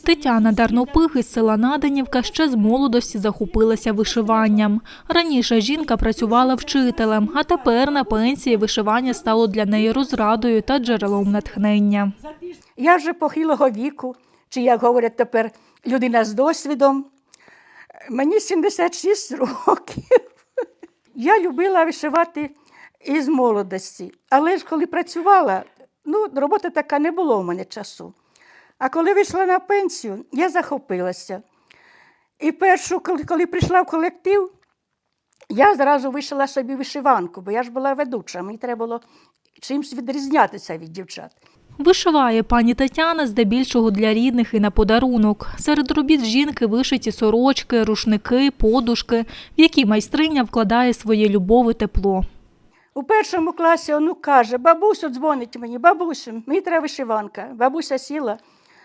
Тетяна Дарнопих із села Наденівка ще з молодості захопилася вишиванням. Раніше жінка працювала вчителем, а тепер на пенсії вишивання стало для неї розрадою та джерелом натхнення. Я вже похилого віку, чи як говорять тепер, людина з досвідом. Мені 76 років. Я любила вишивати із молодості, але ж коли працювала, ну, робота така не було в мене часу. А коли вийшла на пенсію, я захопилася. І першу, коли, прийшла в колектив, я зразу вишила собі вишиванку, бо я ж була ведуча, мені треба було чимось відрізнятися від дівчат. Вишиває пані Тетяна здебільшого для рідних і на подарунок. Серед робіт жінки вишиті сорочки, рушники, подушки, в які майстриня вкладає своє любов і тепло. У першому класі онук каже, бабусю дзвонить мені, бабусю, мені треба вишиванка. Бабуся сіла,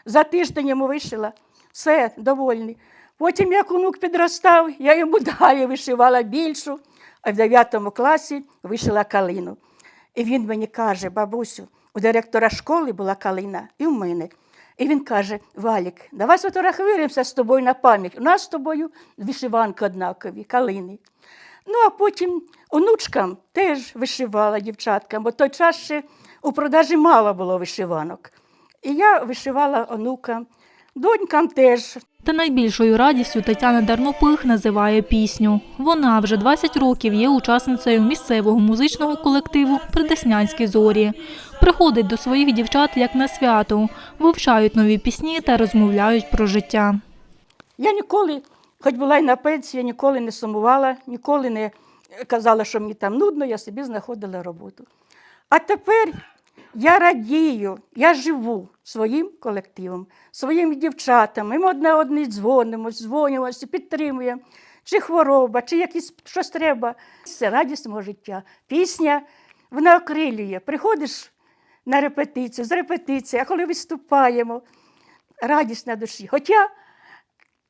за тиждень йому вишила, все, довольний. Потім, як онук підростав, я йому далі вишивала більшу, а в 9 класі вишила калину. І він мені каже, бабусю, у директора школи була калина, і в мене. І він каже: Валік, давай сфотографуємося з тобою на пам'ять. У нас з тобою вишиванки однакові, калини. Ну, а потім онучкам теж вишивала дівчаткам, бо той час ще у продажі мало було вишиванок. І я вишивала онукам, донькам теж. Та найбільшою радістю Тетяна Дарнопих називає пісню. Вона вже 20 років є учасницею місцевого музичного колективу Придеснянські зорі. Приходить до своїх дівчат як на свято, вивчають нові пісні та розмовляють про життя. Я ніколи, хоч була й на пенсії, ніколи не сумувала, ніколи не казала, що мені там нудно, я собі знаходила роботу. А тепер я радію, я живу своїм колективом, своїми дівчатами. Ми одне одне дзвонимо, дзвонимося, підтримуємо. Чи хвороба, чи якісь щось треба. Це радість мого життя. Пісня вона окрилює. Приходиш на репетицію, з репетиції, а коли виступаємо, радість на душі. Хоча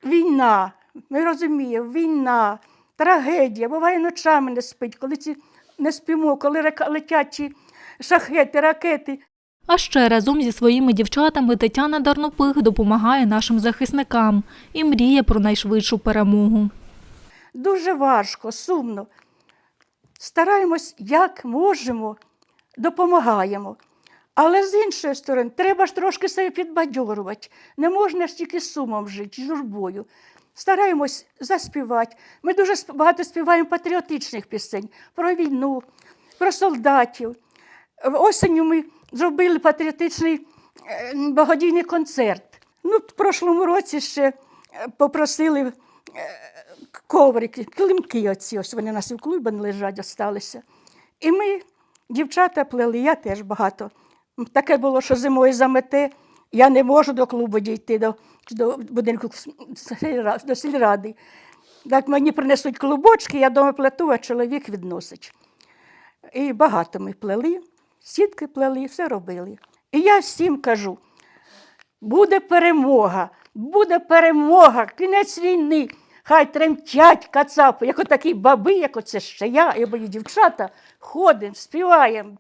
війна, ми розуміємо, війна, трагедія, буває ночами не спить, коли ці не спимо, коли летять ці шахети, ракети. А ще разом зі своїми дівчатами Тетяна Дарнопих допомагає нашим захисникам і мріє про найшвидшу перемогу. Дуже важко, сумно. Стараємось, як можемо, допомагаємо. Але з іншої сторони, треба ж трошки себе підбадьорувати. Не можна ж тільки сумом жити, журбою. Стараємось заспівати. Ми дуже багато співаємо патріотичних пісень про війну, про солдатів. В Осенню ми зробили патріотичний е, благодійний концерт. Ну, в прошлому році ще е, попросили е, коврики, килимки оці, ось вони у нас в клубі лежать, осталися. І ми, дівчата, плели, я теж багато. Таке було, що зимою замете, я не можу до клубу дійти, до, до будинку до сільради. Так мені принесуть клубочки, я дома плету, а чоловік відносить. І багато ми плели, сітки плели, все робили. І я всім кажу: буде перемога, буде перемога, кінець війни. Хай тремтять кацапи, як отакі баби, як оце ще я, і мої дівчата, ходимо, співаємо,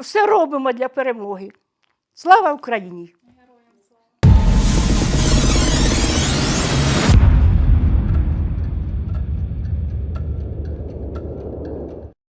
все робимо для перемоги. Слава Україні!